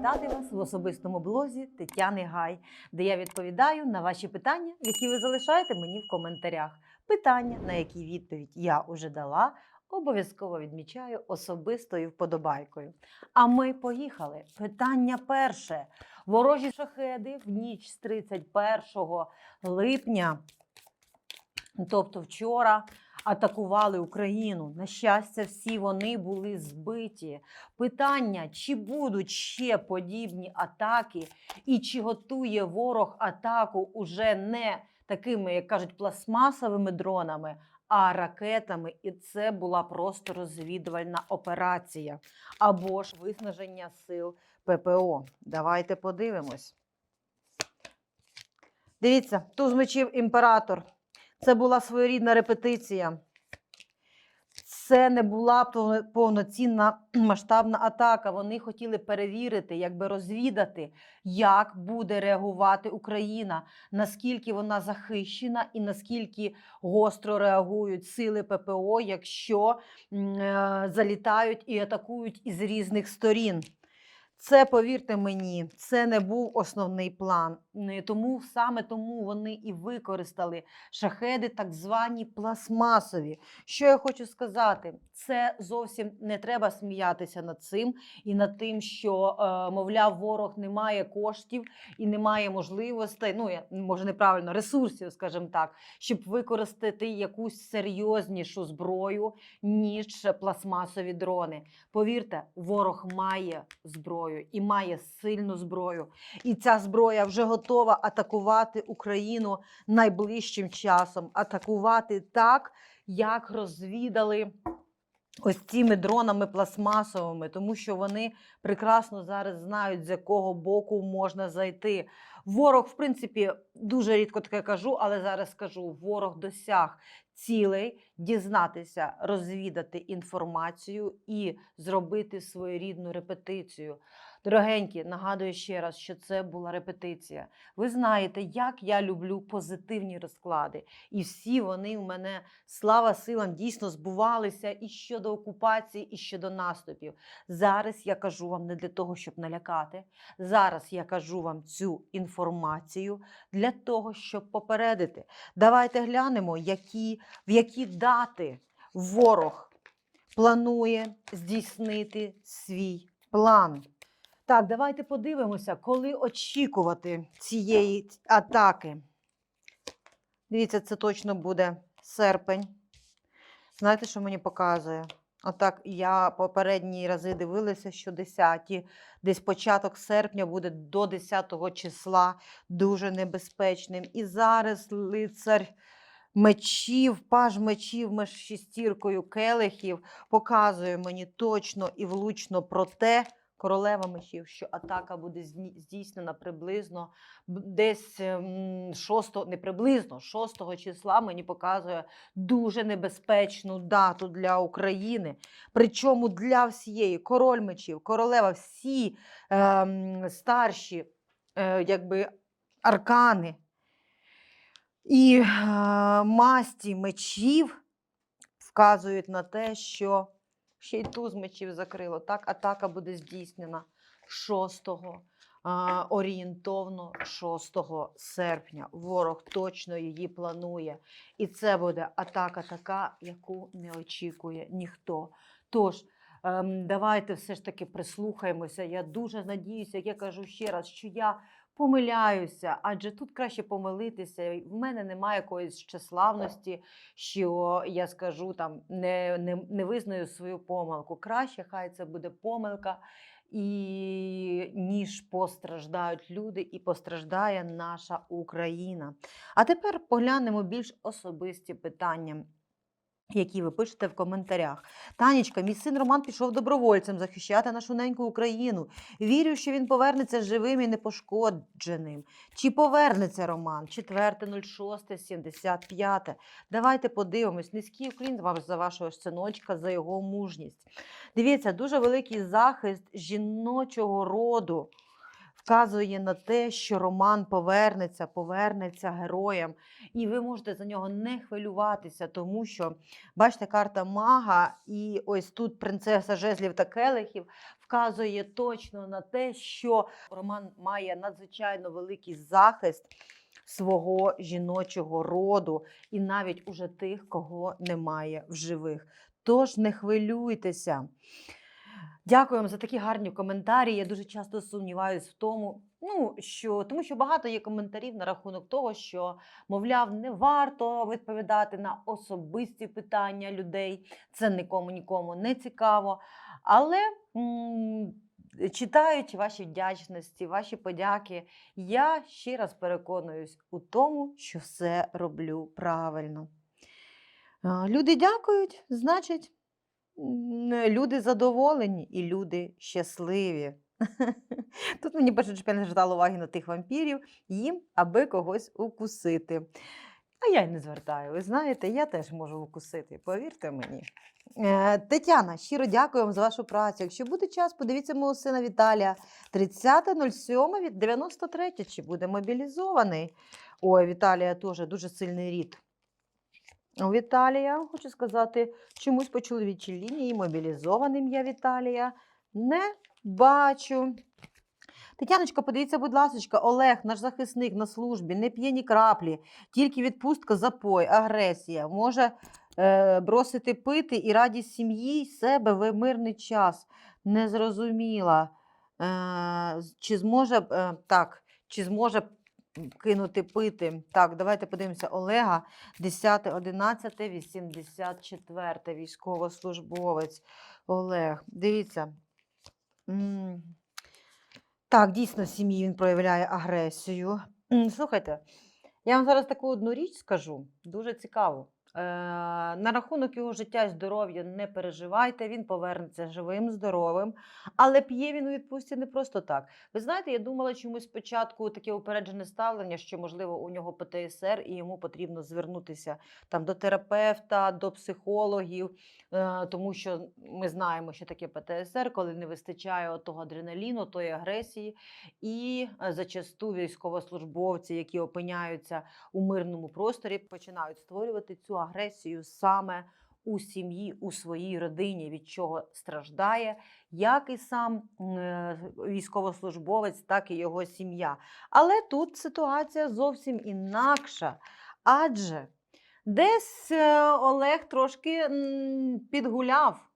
вітати вас в особистому блозі Тетяни Гай, де я відповідаю на ваші питання, які ви залишаєте мені в коментарях. Питання, на які відповідь я уже дала, обов'язково відмічаю особистою вподобайкою. А ми поїхали. Питання перше. Ворожі шахеди в ніч з 31 липня, тобто вчора, атакували Україну. На щастя, всі вони були збиті. Питання, чи будуть ще подібні атаки, і чи готує ворог атаку уже не такими, як кажуть, пластмасовими дронами, а ракетами. І це була просто розвідувальна операція або ж виснаження сил ППО. Давайте подивимось. Дивіться, туз мечів імператор. Це була своєрідна репетиція. Це не була повноцінна масштабна атака. Вони хотіли перевірити, якби розвідати, як буде реагувати Україна, наскільки вона захищена і наскільки гостро реагують сили ППО, якщо е, залітають і атакують із різних сторін. Це, повірте мені, це не був основний план. Тому саме тому вони і використали шахеди, так звані пластмасові. Що я хочу сказати? Це зовсім не треба сміятися над цим і над тим, що, е, мовляв, ворог не має коштів і не має можливостей, ну я може неправильно, ресурсів, скажімо так, щоб використати якусь серйознішу зброю, ніж пластмасові дрони. Повірте, ворог має зброю і має сильну зброю. І ця зброя вже готова атакувати Україну найближчим часом. Атакувати так, як розвідали. Ось цими дронами пластмасовими, тому що вони прекрасно зараз знають, з якого боку можна зайти. Ворог, в принципі, дуже рідко таке кажу, але зараз скажу: ворог досяг цілей дізнатися, розвідати інформацію і зробити своєрідну репетицію. Дорогенькі, нагадую ще раз, що це була репетиція. Ви знаєте, як я люблю позитивні розклади, і всі вони у мене, слава силам, дійсно збувалися і щодо окупації, і щодо наступів. Зараз я кажу вам не для того, щоб налякати. Зараз я кажу вам цю інформацію для того, щоб попередити. Давайте глянемо, які, в які дати ворог планує здійснити свій план. Так, давайте подивимося, коли очікувати цієї атаки. Дивіться, це точно буде серпень. Знаєте, що мені показує? Отак, я попередні рази дивилася, що 10-ті, десь початок серпня буде до 10 числа дуже небезпечним. І зараз лицар мечів, паж мечів між шістіркою келихів показує мені точно і влучно про те, королева мечів, що атака буде здійснена приблизно десь 6, не приблизно 6 числа мені показує дуже небезпечну дату для України. Причому для всієї король мечів, королева, всі ем, старші е, якби, аркани і е, масті мечів вказують на те, що ще й туз мечів закрило. Так, атака буде здійснена 6 а, орієнтовно 6 серпня. Ворог точно її планує. І це буде атака така, яку не очікує ніхто. Тож, ем, давайте все ж таки прислухаємося. Я дуже надіюся, як я кажу ще раз, що я помиляюся, адже тут краще помилитися. В мене немає якоїсь щеславності, що я скажу там не, не, не визнаю свою помилку. Краще, хай це буде помилка, і ніж постраждають люди, і постраждає наша Україна. А тепер поглянемо більш особисті питання. Які ви пишете в коментарях. Танечка, мій син Роман пішов добровольцем захищати нашу неньку Україну. Вірю, що він повернеться живим і непошкодженим. Чи повернеться Роман? 4.06.75. Давайте подивимось. Низький уклін вам за вашого синочка, за його мужність. Дивіться, дуже великий захист жіночого роду вказує на те, що Роман повернеться, повернеться героєм, і ви можете за нього не хвилюватися, тому що бачите, карта мага, і ось тут принцеса жезлів та келихів вказує точно на те, що Роман має надзвичайно великий захист свого жіночого роду, і навіть уже тих, кого немає в живих. Тож не хвилюйтеся. Дякую вам за такі гарні коментарі. Я дуже часто сумніваюсь в тому, ну що тому, що багато є коментарів на рахунок того, що мовляв, не варто відповідати на особисті питання людей. Це нікому нікому не цікаво. Але м, читаючи ваші вдячності, ваші подяки, я ще раз переконуюсь у тому, що все роблю правильно. Люди дякують, значить, люди задоволені і люди щасливі. Тут мені щоб не звертала уваги на тих вампірів, їм, аби когось укусити. А я й не звертаю. Ви знаєте, я теж можу укусити, повірте мені. Е, Тетяна, щиро дякую вам за вашу працю. Якщо буде час, подивіться мого сина Віталія. 30.07 від 93 чи буде мобілізований. Ой, Віталія теж дуже сильний рід. Віталія, хочу сказати, чомусь по чоловічій лінії мобілізованим я Віталія не бачу. Тетяночка, подивіться, будь ласка, Олег, наш захисник на службі, не п'є ні краплі, тільки відпустка, запой, агресія. Може е, бросити пити і радість сім'ї себе в мирний час. Не зрозуміла. Е, чи зможе е, так, чи зможе кинути пити? Так, давайте подивимося. Олега, 10, 11, 84, військовослужбовець. Олег, дивіться. Так, дійсно, в сім'ї він проявляє агресію. Слухайте, я вам зараз таку одну річ скажу, дуже цікаву. Е, на рахунок його життя і здоров'я не переживайте, він повернеться живим, здоровим, але п'є він у відпустці не просто так. Ви знаєте, я думала чомусь спочатку таке упереджене ставлення, що можливо у нього ПТСР і йому потрібно звернутися там до терапевта, до психологів, е, тому що ми знаємо, що таке ПТСР, коли не вистачає того адреналіну, тої агресії, і е, зачасту військовослужбовці, які опиняються у мирному просторі, починають створювати цю агресію саме у сім'ї, у своїй родині, від чого страждає як і сам е, військовослужбовець, так і його сім'я. Але тут ситуація зовсім інакша. Адже десь е, Олег трошки підгуляв.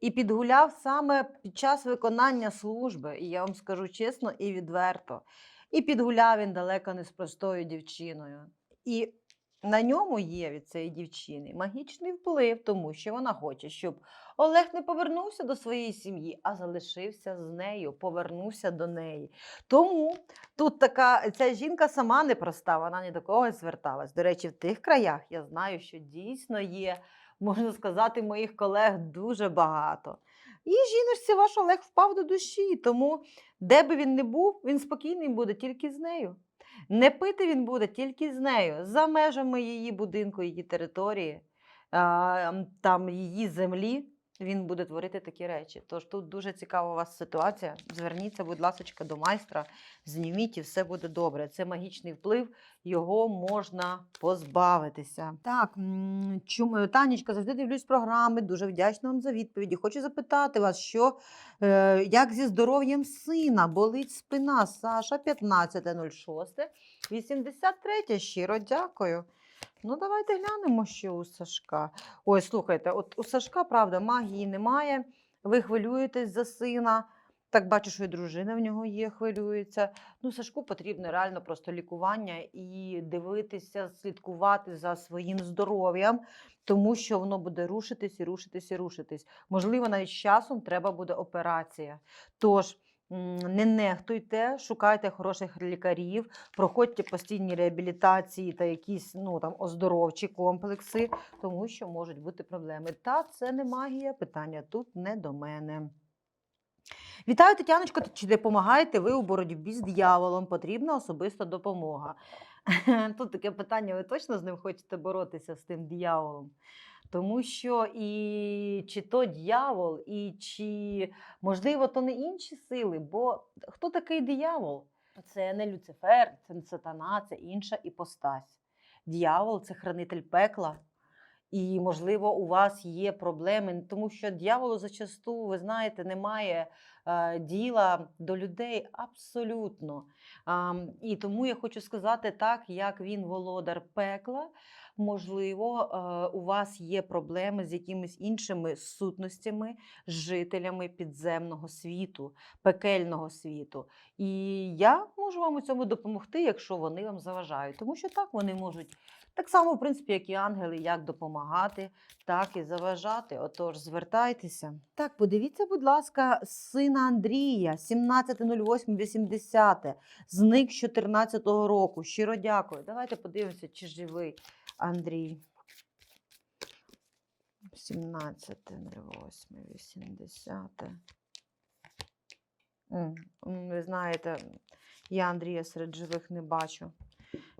І підгуляв саме під час виконання служби, і я вам скажу чесно і відверто. І підгуляв він далеко не з простою дівчиною. І на ньому є від цієї дівчини магічний вплив, тому що вона хоче, щоб Олег не повернувся до своєї сім'ї, а залишився з нею, повернувся до неї. Тому тут така ця жінка сама непроста, вона ні до кого не зверталась. До речі, в тих краях я знаю, що дійсно є, можна сказати, моїх колег дуже багато. І жіночці ваш Олег впав до душі, тому де би він не був, він спокійний буде тільки з нею. Не пити він буде тільки з нею, за межами її будинку, її території, там її землі. Він буде творити такі речі. Тож тут дуже цікава у вас ситуація. Зверніться, будь ласка, до майстра, зніміть і все буде добре. Це магічний вплив, його можна позбавитися. Так, чому Танечка, завжди дивлюсь програми. Дуже вдячна вам за відповіді. Хочу запитати вас, що е, як зі здоров'ям сина болить спина Саша 15.06, 83. Щиро дякую. Ну, давайте глянемо, що у Сашка. Ой, слухайте, от у Сашка, правда, магії немає. Ви хвилюєтесь за сина. Так бачу, що і дружина в нього є, хвилюється. Ну, Сашку потрібно реально просто лікування і дивитися, слідкувати за своїм здоров'ям, тому що воно буде рушитись і рушитись і рушитись. Можливо, навіть з часом треба буде операція. Тож. Не нехтуйте, шукайте хороших лікарів, проходьте постійні реабілітації та якісь ну, там, оздоровчі комплекси, тому що можуть бути проблеми. Та це не магія, питання тут не до мене. Вітаю, Тетяночко. Чи допомагаєте ви у боротьбі з дияволом? Потрібна особиста допомога. Тут таке питання: ви точно з ним хочете боротися з тим дияволом? Тому що і чи то дьявол, і чи можливо то не інші сили, бо хто такий диявол? Це не Люцифер, це не сатана, це інша іпостась. Дьявол це хранитель пекла. І, можливо, у вас є проблеми, тому що дьяволу зачасту, ви знаєте, немає е, діла до людей абсолютно. І тому я хочу сказати так, як він володар пекла. Можливо, е, у вас є проблеми з якимись іншими сутностями, жителями підземного світу, пекельного світу. І я можу вам у цьому допомогти, якщо вони вам заважають. Тому що так вони можуть так само, в принципі, як і ангели, як допомагати, так і заважати. Отож, звертайтеся. Так, подивіться, будь ласка, сина Андрія, 17.08.80, зник з 14-го року. Щиро дякую. Давайте подивимося, чи живий Андрій. 17.08.80. М, м, Ви знаєте, я Андрія серед живих не бачу.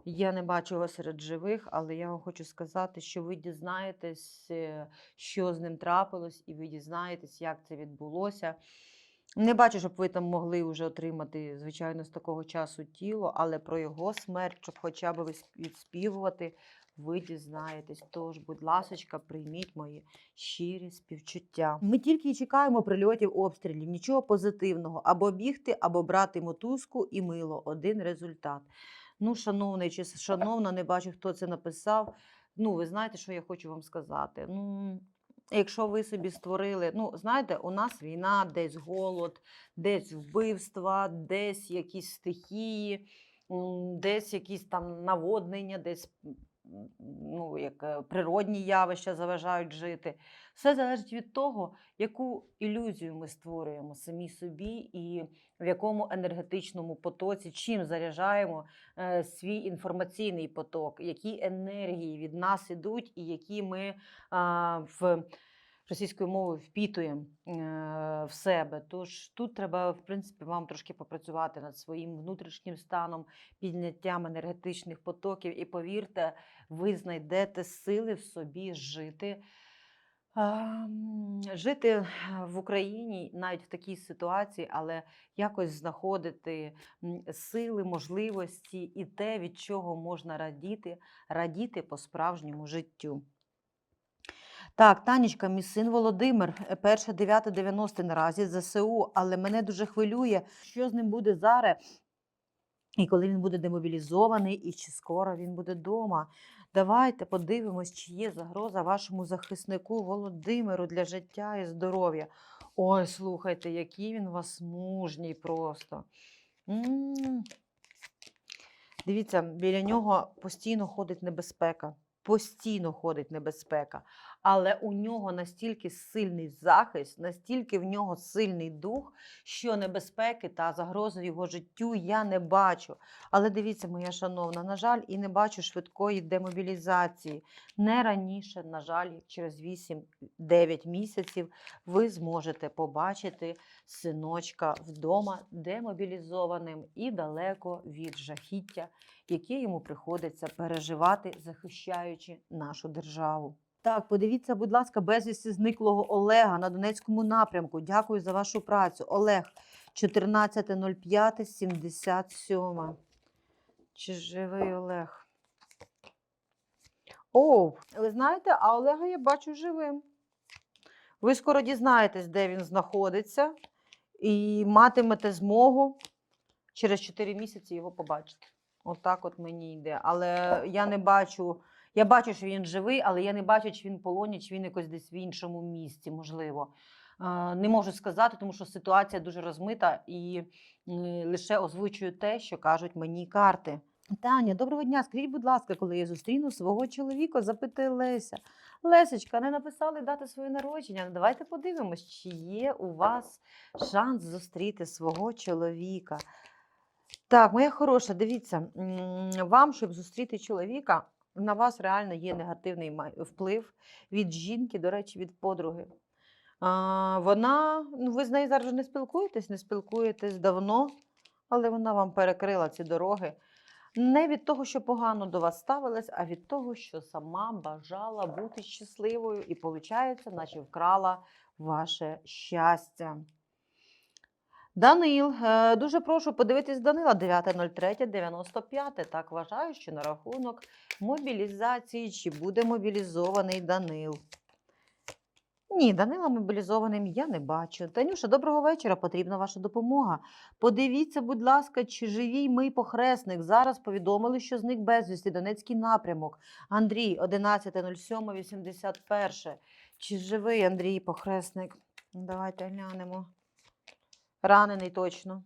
Я не бачу його серед живих, але я вам хочу сказати, що ви дізнаєтесь, е, що з ним трапилось, і ви дізнаєтесь, як це відбулося. Не бачу, щоб ви там могли вже отримати, звичайно, з такого часу тіло, але про його смерть, щоб хоча б відспівувати, ви дізнаєтесь. Тож, будь ласочка, прийміть мої щирі співчуття. Ми тільки чекаємо прильотів обстрілів, нічого позитивного. Або бігти, або брати мотузку і мило. Один результат. Ну, шановний чи шановна, не бачу, хто це написав. Ну, ви знаєте, що я хочу вам сказати. Ну, якщо ви собі створили, ну, знаєте, у нас війна, десь голод, десь вбивства, десь якісь стихії, десь якісь там наводнення, десь ну, як е, природні явища заважають жити. Все залежить від того, яку ілюзію ми створюємо самі собі і в якому енергетичному потоці, чим заряджаємо е, свій інформаційний поток, які енергії від нас ідуть, і які ми в російською мовою впітуємо е, в себе. Тож тут треба, в принципі, вам трошки попрацювати над своїм внутрішнім станом, підняттям енергетичних потоків. І повірте, ви знайдете сили в собі жити. Жити в Україні навіть в такій ситуації, але якось знаходити сили, можливості і те, від чого можна радіти, радіти по-справжньому життю. Так, Танечка, мій син Володимир, е, 1.9.90 наразі ЗСУ, але мене дуже хвилює, що з ним буде зараз, і коли він буде демобілізований, і чи скоро він буде вдома. Давайте подивимось, чи є загроза вашому захиснику Володимиру для життя і здоров'я. Ой, слухайте, який він вас мужній просто. М. Дивіться, біля нього постійно ходить небезпека. Постійно ходить небезпека. Але у нього настільки сильний захист, настільки в нього сильний дух, що небезпеки та загрози його життю я не бачу. Але дивіться, моя шановна, на жаль, і не бачу швидкої демобілізації. Не раніше, на жаль, через 8-9 місяців ви зможете побачити синочка вдома демобілізованим і далеко від жахіття, яке йому приходиться переживати, захищаючи нашу державу. Так, подивіться, будь ласка, безвісті зниклого Олега на Донецькому напрямку. Дякую за вашу працю. Олег, 14.05.77. Чи живий Олег? О, ви знаєте, а Олега я бачу живим. Ви скоро дізнаєтесь, де він знаходиться, і матимете змогу через 4 місяці його побачити. Отак от мені йде. Але я не бачу. Я бачу, що він живий, але я не бачу, чи він в полоні, чи він якось десь в іншому місці, можливо. Не можу сказати, тому що ситуація дуже розмита і е, лише озвучую те, що кажуть мені карти. Таня, доброго дня. Скажіть, будь ласка, коли я зустріну свого чоловіка, запитує Леся. Лесечка, не написали дати своє народження. Давайте подивимось, чи є у вас шанс зустріти свого чоловіка. Так, моя хороша, дивіться, вам, щоб зустріти чоловіка, на вас реально є негативний вплив від жінки, до речі, від подруги. А, вона, ну ви з нею зараз не спілкуєтесь, не спілкуєтесь давно, але вона вам перекрила ці дороги. Не від того, що погано до вас ставилась, а від того, що сама бажала бути щасливою і, виходить, наче вкрала ваше щастя. Данил, е, дуже прошу подивитись Данила 9.03.95. Так вважаю, що на рахунок мобілізації чи буде мобілізований Данил. Ні, Данила мобілізованим я не бачу. Танюша, доброго вечора. Потрібна ваша допомога. Подивіться, будь ласка, чи живій мій похресник. Зараз повідомили, що зник безвісти Донецький напрямок. Андрій, 11.07.81. Чи живий Андрій похресник? Давайте глянемо. Ранений точно.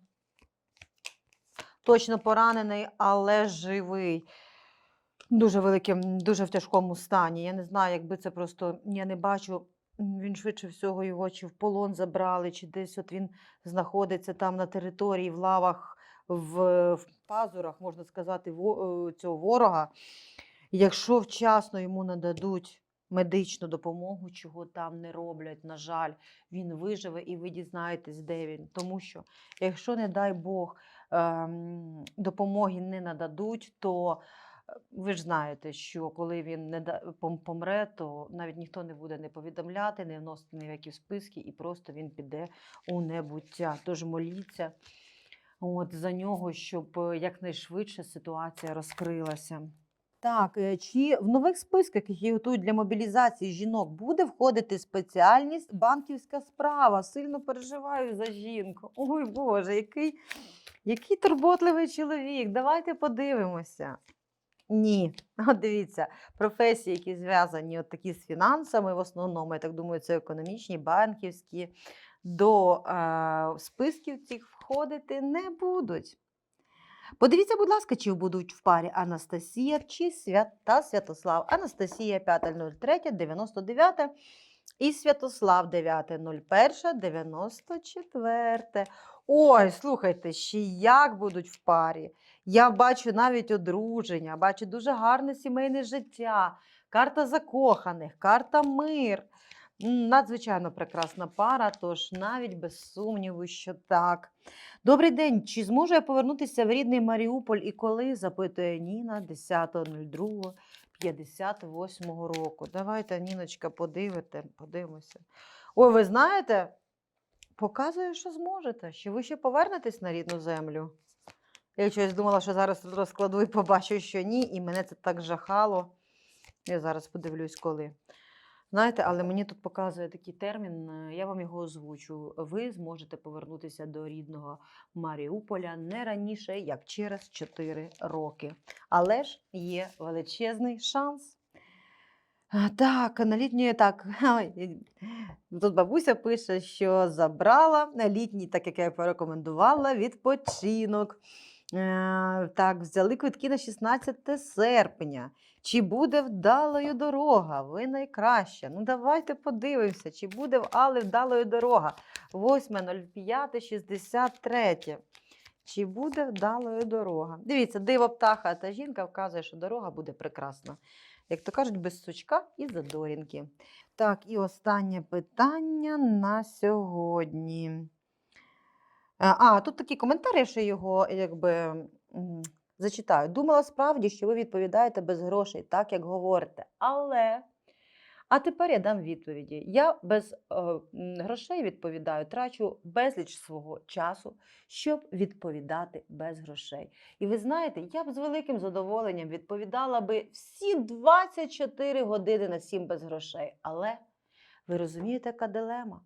Точно поранений, але живий. Дуже великим, дуже в тяжкому стані. Я не знаю, якби це просто я не бачу. Він швидше всього його чи в полон забрали, чи десь от він знаходиться там на території, в лавах, в, в пазурах, можна сказати, во- е, цього ворога. Якщо вчасно йому нададуть медичну допомогу, чого там не роблять, на жаль, він виживе і ви дізнаєтесь, де він. Тому що, якщо, не дай Бог, ем, допомоги не нададуть, то е, ви ж знаєте, що коли він не да- помре, то навіть ніхто не буде не повідомляти, не вносити ніякі списки, і просто він піде у небуття. Тож моліться от, за нього, щоб е, якнайшвидше ситуація розкрилася. Так, е, чи в нових списках, які готують для мобілізації жінок, буде входити спеціальність банківська справа? Сильно переживаю за жінку. Ой Боже, який, який турботливий чоловік. Давайте подивимося. Ні, от дивіться, професії, які зв'язані от такі з фінансами, в основному, я так думаю, це економічні, банківські, до е, списків цих входити не будуть. Подивіться, будь ласка, чи будуть в парі Анастасія чи Свят та Святослав. Анастасія 5.03.99 і Святослав 9.01.94. Ой, слухайте, ще як будуть в парі. Я бачу навіть одруження, бачу дуже гарне сімейне життя, карта закоханих, карта мир. Надзвичайно прекрасна пара, тож навіть без сумніву, що так. Добрий день. Чи зможу я повернутися в рідний Маріуполь і коли? запитує Ніна 10.02.58 року. Давайте, Ніночка, подивите, подивимося. Ой, ви знаєте, показує, що зможете, що ви ще повернетесь на рідну землю. Я щось думала, що зараз розкладу і побачу, що ні, і мене це так жахало. Я зараз подивлюсь, коли. Знаєте, але мені тут показує такий термін, е, я вам його озвучу. Ви зможете повернутися до рідного Маріуполя не раніше, як через 4 роки. Але ж є величезний шанс. Так, на літній так. Тут бабуся пише, що забрала на літній, так як я порекомендувала, відпочинок. Е, Так, взяли квитки на 16 серпня. Чи буде вдалою дорога? Ви найкраща. Ну, давайте подивимося, чи буде в Али вдалою дорога. 8.05.63. Чи буде вдалою дорога? Дивіться, диво птаха та жінка вказує, що дорога буде прекрасна. Як то кажуть, без сучка і задорінки. Так, і останнє питання на сьогодні. Е, А, тут такий коментар, я ще його якби зачитаю. Думала справді, що ви відповідаєте без грошей, так як говорите. Але. А тепер я дам відповіді. Я без е, грошей відповідаю, трачу безліч свого часу, щоб відповідати без грошей. І ви знаєте, я б з великим задоволенням відповідала би всі 24 години на 7 без грошей. Але ви розумієте, яка дилема?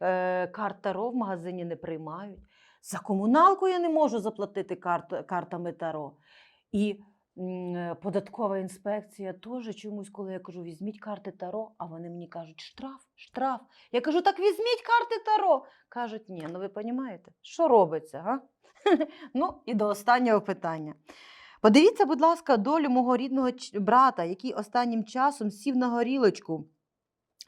Е, карт Таро в магазині не приймають. За комуналку я не можу заплатити карт, картами Таро. І е, податкова інспекція теж чомусь, коли я кажу, візьміть карти Таро, а вони мені кажуть, штраф, штраф. Я кажу, так візьміть карти Таро. Кажуть, ні, ну ви розумієте, що робиться? Га? ну і до останнього питання. Подивіться, будь ласка, долю мого рідного брата, який останнім часом сів на горілочку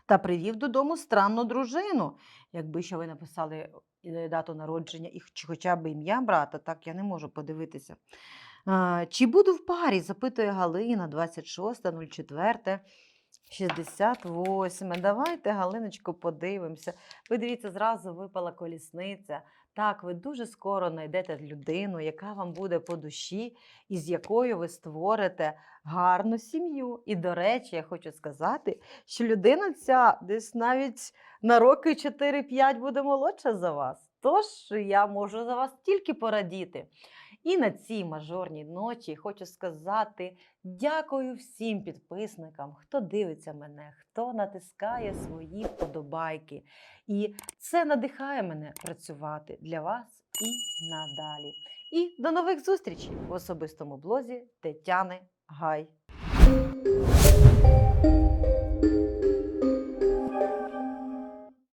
та привів додому странну дружину. Якби ще ви написали дату народження і хоча б ім'я брата, так я не можу подивитися. Чи буду в парі? запитує Галина, 26.04. 68. Давайте, Галиночко, подивимося. Ви дивіться, зразу випала колісниця. Так, ви дуже скоро знайдете людину, яка вам буде по душі, і з якою ви створите гарну сім'ю. І, до речі, я хочу сказати, що людина ця десь навіть на роки 4-5 буде молодша за вас. Тож я можу за вас тільки порадіти. І на цій мажорній ночі хочу сказати дякую всім підписникам, хто дивиться мене, хто натискає свої вподобайки. І це надихає мене працювати для вас і надалі. І до нових зустрічей в особистому блозі Тетяни Гай.